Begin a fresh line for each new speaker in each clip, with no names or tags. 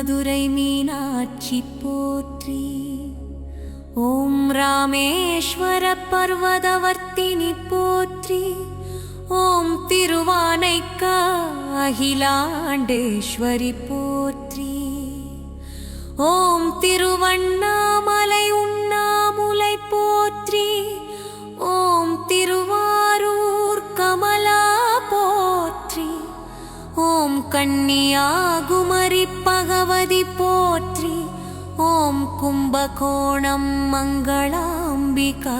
மதுரை மீனாட்சி போற்றி. ஓம் ராமேஸ்வர பர்வதவர்த்தினி போற்றி. ஓம் திருவானைக்கா அகிலாண்டேஸ்வரி போற்றி. ஓம் திருவண்ணாமலை உண்ணாமுலை போற்றி. ஓம் திருவாரூர் கமலா போற்றி. ஓம் கன்னியாகுமரி திருப்பதி போற்றி ஓம் கும்பகோணம் மங்களாம்பிகா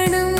ശരണം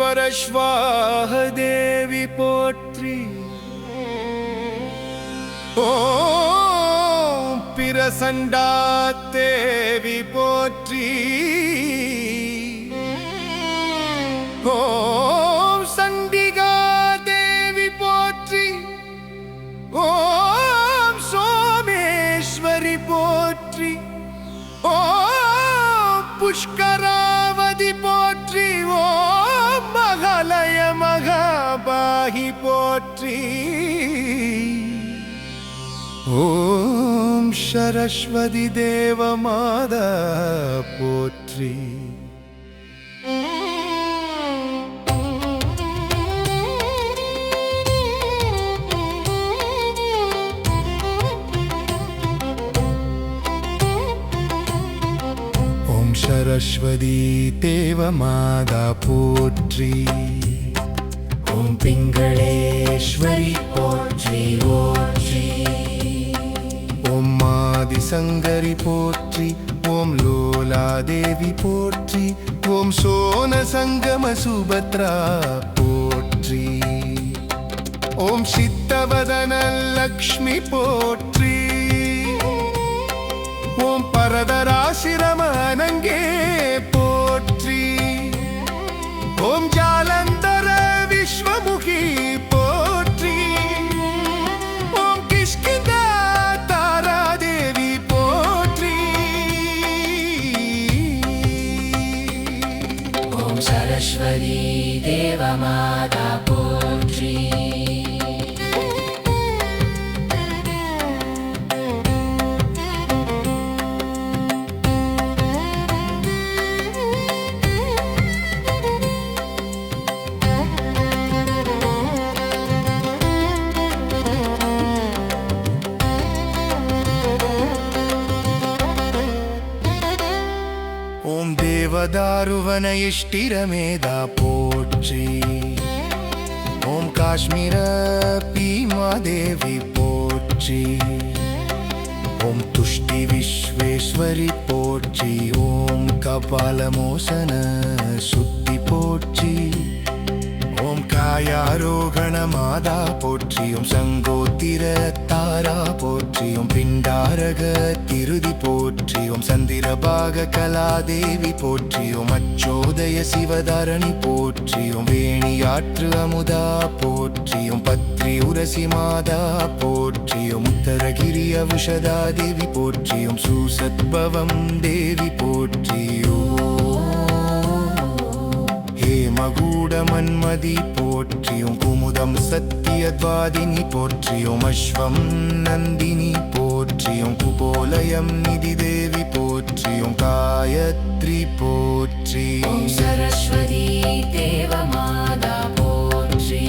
மகேஸ்வரஸ்வாக தேவி போற்றி.
ஓ பிரசண்டா தேவி போற்றி. ஓ சரஸ்வதி தேவமாதா போற்றி. ஓம் சரஸ்வதி தேவமாதா போற்றி. ஓம் பிங்களேஸ்வரி போற்றி ஓற்றி ஆதிசங்கரி போற்றி ஓம் லோலாதேவி போற்றி ஓம் சோன சங்கம சுபத்ரா போற்றி. ஓம் சித்தவதன லக்ஷ்மி போற்றி. ஓம் பரதராசிரம அனங்கே தேவதாருவன இஷ்டிரமேதா போற்றி. ஓம் காஷ்மீர பீமாதேவி போற்றி. ஓம் துஷ்டி விஸ்வேஸ்வரி போற்றி. ஓம் கபாலமோசன சுத்தி போற்றி. ஓம் காயாரோகண மாதா போற்றி. ஓம் சங்கோத்திர தாரா போற்றி. ஓம் பிண்டாரக திருதி போற்றி. ஓம் சந்திரபாக கலாதேவி போற்றியோம் அச்சோதய சிவதரணி போற்றியோம் வேணியாற்று அமுதா போற்றி பத்ரி உரசி மாதா போற்றி ஓம் உத்தரகிரி அவுஷதா தேவி போற்றி சூசத்பவம் தேவி போற்றி ஓம் ஹேமகூடமன்மதி போற்றியும் குமுதம் சத்தியத்வாதினி போற்றியும் அஸ்வம் நந்தினி போ போற்றியும் குபோலயம் நிதி தேவி போற்றியும் காயத்ரி போற்றி.
ஓம் சரஸ்வதி தேவமாதா போற்றி.